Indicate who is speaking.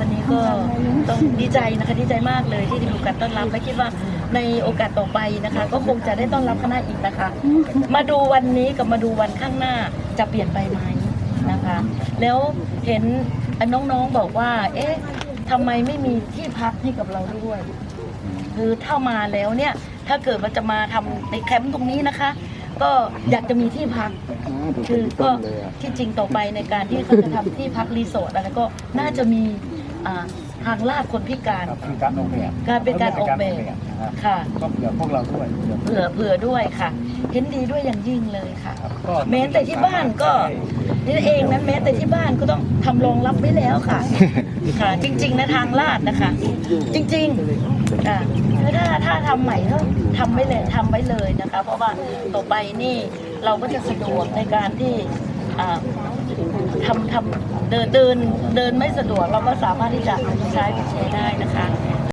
Speaker 1: วันนี้ก็ต้องดีใจนะคะดีใจมากเลยที่ได้ดูการต้อนรับและคิดว่าในโอกาสต่อไปนะคะ ก็คงจะได้ต้อนรับคณะอีกนะคะ มาดูวันนี้กับมาดูวันข้างหน้าจะเปลี่ยนไปไหมนะคะ แล้วเห็นน้องๆบอกว่า เอ๊ะทำไมไม่มีที่พักให้กับเราด้วย คือถ้ามาแล้วเนี่ยถ้าเกิดว่าจะมาทำในแคมป์ตรงนี้นะคะ ก็อยากจะมีที่พัก คือก็ที่จริงต่อไปในการที่เขาจะทำที่พักรีสอร์ทอะไรก็น่าจะมี อ่าทางลาดคนพิการ
Speaker 2: ครับคือการออกแบบ
Speaker 1: การเป็นการออกแบบ
Speaker 2: นะครับ
Speaker 1: ค่ะ
Speaker 2: ก็เผื่อพวกเราด้วยเผื่อ
Speaker 1: เผื่อเผื่อด้วยค่ะ เห็นดีด้วยอย่างยิ่งเลยค่ะ
Speaker 2: ครับก็
Speaker 1: แม้แต่ที่บ้านก็ นี่เองนั้นแม้แต่ที่บ้านก็ต้องทำรองรับไว้แล้วค่ะ ค่ะ จริง ๆ นะทางลาดนะคะ จริงๆอ่าคือถ้าถ้าทำใหม่ก็ทำไว้เลยทำไว้เลยนะคะ เพราะว่าต่อไปนี่เราก็จะสะดวกในการที่อ่า ทำทำเดินเดินเดินไม่สะดวกเราก็สามารถที่จะใช้วิวแชร์ได้นะคะ